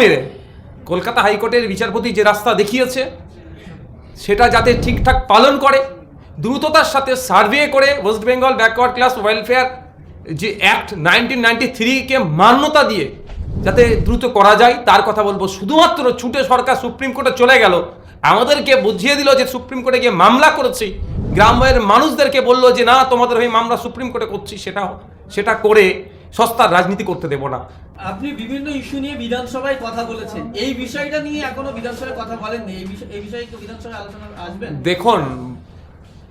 মেরে কলকাতা হাইকোর্টের বিচারপতি যে রাস্তা দেখিয়েছে, সেটা যাতে ঠিকঠাক পালন করে, দ্রুততার সাথে সার্ভে করে West Bengal backward class welfare যে অ্যাক্ট নাইনটিন নাইনটি থ্রিকে মান্যতা দিয়ে যাতে দ্রুত করা যায়, তার কথা বলব। শুধুমাত্র ছুটে সরকার সুপ্রিম কোর্টে চলে গেল, আমাদেরকে বুঝিয়ে দিল যে সুপ্রিম কোর্টে গিয়ে মামলা করেছি, গ্রামের মানুষদেরকে বলল যে, না, তোমাদের হয়ে মামলা সুপ্রিম কোর্টে করছি, সেটা সেটা করে সস্তার রাজনীতি করতে দেবো না। আপনি বিভিন্ন ইস্যু নিয়ে বিধানসভায় কথা বলেছেন। এই বিষয়টা নিয়ে এখনও বিধানসভায় কথা বলেননি। এই বিষয় এই বিষয়ে কি বিধানসভায় আলোচনা আসবেন দেখুন,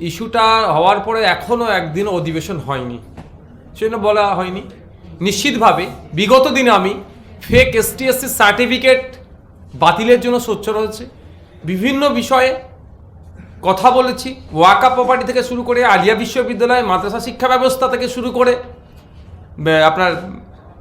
ইস্যুটা হওয়ার পরে এখনও একদিন অধিবেশন হয়নি। সেজন্য বলা হয়নি। নিশ্চিতভাবে বিগত দিনে আমি ফেক এসটিএসসি সার্টিফিকেট বাতিলের জন্য সোচ্চার হয়েছে। বিভিন্ন বিষয়ে কথা বলেছি। ওয়াকা প্রপার্টি থেকে শুরু করে আলিয়া বিশ্ববিদ্যালয়, মাদ্রাসা শিক্ষা ব্যবস্থা থেকে শুরু করে আপনার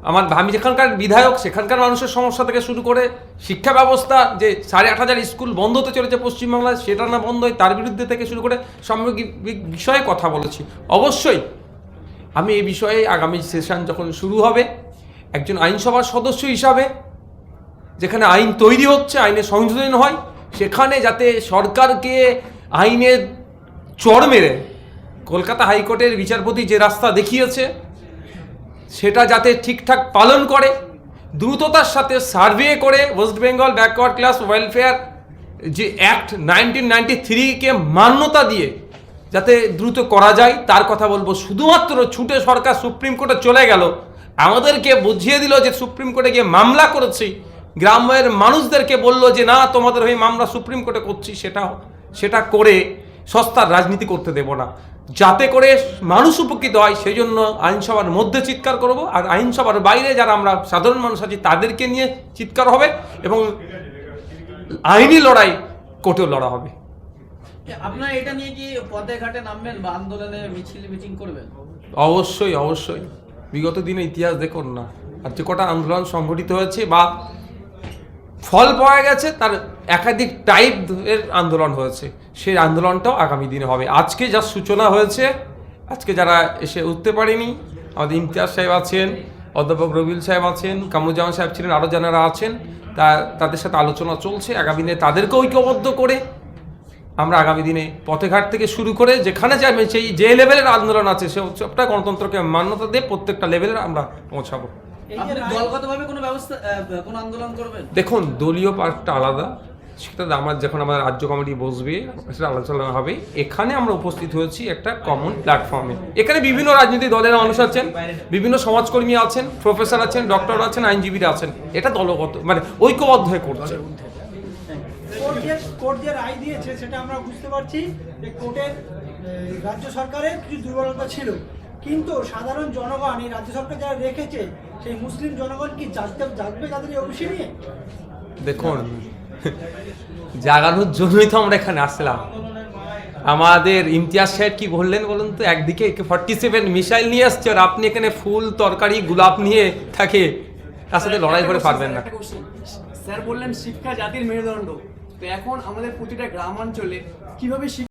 আমার আমি যেখানকার বিধায়ক, সেখানকার মানুষের সমস্যা থেকে শুরু করে শিক্ষা ব্যবস্থা, যে সাড়ে আট হাজার স্কুল বন্ধ হতে চলেছে পশ্চিমবাংলায়, সেটা না বন্ধ হয় তার বিরুদ্ধে থেকে শুরু করে সামগ্রিক বিষয়ে কথা বলেছি। অবশ্যই আমি এই বিষয়ে আগামী সেশন যখন শুরু হবে, একজন আইনসভার সদস্য হিসাবে, যেখানে আইন তৈরি হচ্ছে, আইনের সংশোধন হয়, সেখানে যাতে সরকারকে আইনের চড় মেরে কলকাতা হাইকোর্টের বিচারপতি যে রাস্তা দেখিয়েছে সেটা যাতে ঠিকঠাক পালন করে, দ্রুততার সাথে সার্ভে করে West Bengal backward class welfare যে অ্যাক্ট নাইনটিন নাইনটি থ্রিকে মান্যতা দিয়ে যাতে দ্রুত করা যায়, তার কথা বলব। শুধুমাত্র ছুটে সরকার সুপ্রিম কোর্টে চলে গেল, আমাদেরকে বুঝিয়ে দিল যে সুপ্রিম কোর্টে গিয়ে মামলা করেছি, গ্রামের মানুষদেরকে বলল যে, না, তোমাদের হয়ে মামলা সুপ্রিম কোর্টে করছি, সেটা সেটা করে সস্তার রাজনীতি করতে দেব না। যাতে করে মানুষ উপকৃত হয় সেই জন্য আইনসভার মধ্যে চিৎকার করব। আর আইনসভার বাইরে যারা আমরা সাধারণ মানুষ আছি তাদেরকে নিয়ে চিৎকার হবে এবং আইনি লড়াই কোর্টেও লড়া হবে। আপনারা এটা নিয়ে কি পথে ঘাটে নামবেন বা আন্দোলনে মিছিল মিটিং করবেন? অবশ্যই অবশ্যই। বিগত দিনে ইতিহাস দেখুন না। আর যে কটা আন্দোলন সংগঠিত হয়েছে বা ফল পাওয়া গেছে, তার একাধিক টাইপের আন্দোলন হয়েছে। সেই আন্দোলনটাও আগামী দিনে হবে। আজকে যা সূচনা হয়েছে, আজকে যারা এসে উঠতে পারেনি, আমাদের ইমতিয়াজ সাহেব আছেন, অধ্যাপক রবিউল সাহেব আছেন, কামরুজ্জামান সাহেব ছিলেন আরও যারা আছেন, তা তাদের সাথে আলোচনা চলছে। আগামী দিনে তাদেরকে ঐক্যবদ্ধ করে আমরা আগামী দিনে পথেঘাট থেকে শুরু করে যেখানে যাবে সেই যে লেভেলের আন্দোলন আছে, সে সবটা গণতন্ত্রকে মান্যতা দিয়ে প্রত্যেকটা লেভেলের আমরা পৌঁছাবো। আপনি দলগতভাবে কোনো ব্যবস্থা আহ, কোনো আন্দোলন করবেন? দেখুন দলীয় পার্টটা আলাদা। সেটা আমার যখন আমার রাজ্য কমিটি বসবে সেটা আলোচনা হবে। এখানে আমরা উপস্থিত হয়েছি একটা কমন প্ল্যাটফর্মে এখানে বিভিন্ন রাজনৈতিক দলের মানুষ আছেন বিভিন্ন সমাজকর্মী আছেন প্রফেসর আছেন ডক্টর আছেন আইনজীবীরা আছেন। এটা দলগত মানে ঐক্যবদ্ধ হয়ে করছে। কোর্ট যে রায় দিয়েছে সেটা আমরা বুঝতে পারছি যে কোর্টের রাজ্য সরকারের কিছু দুর্বলতা ছিল। কিন্তু সাধারণ জনগণ এই রাজ্য সরকার যারা রেখেছে সেই মুসলিম জনগণ কি জাগতে জাগবে তাদের এই নিয়ে? দেখুন জাগানোর জন্যই তো আমরা এখানে আসলাম। আমাদের ইমতিয়াজ সাহেব কি বললেন বলুন তো? একদিকে ফর্টি সেভেন মিসাইল নিয়ে আসছে আর আপনি এখানে ফুল তরকারি গোলাপ নিয়ে থাকে। তার সাথে লড়াই করে পারবেন না। স্যার বললেন শিক্ষা জাতির মেরুদণ্ড। তো এখন আমাদের প্রতিটা গ্রামাঞ্চলে কীভাবে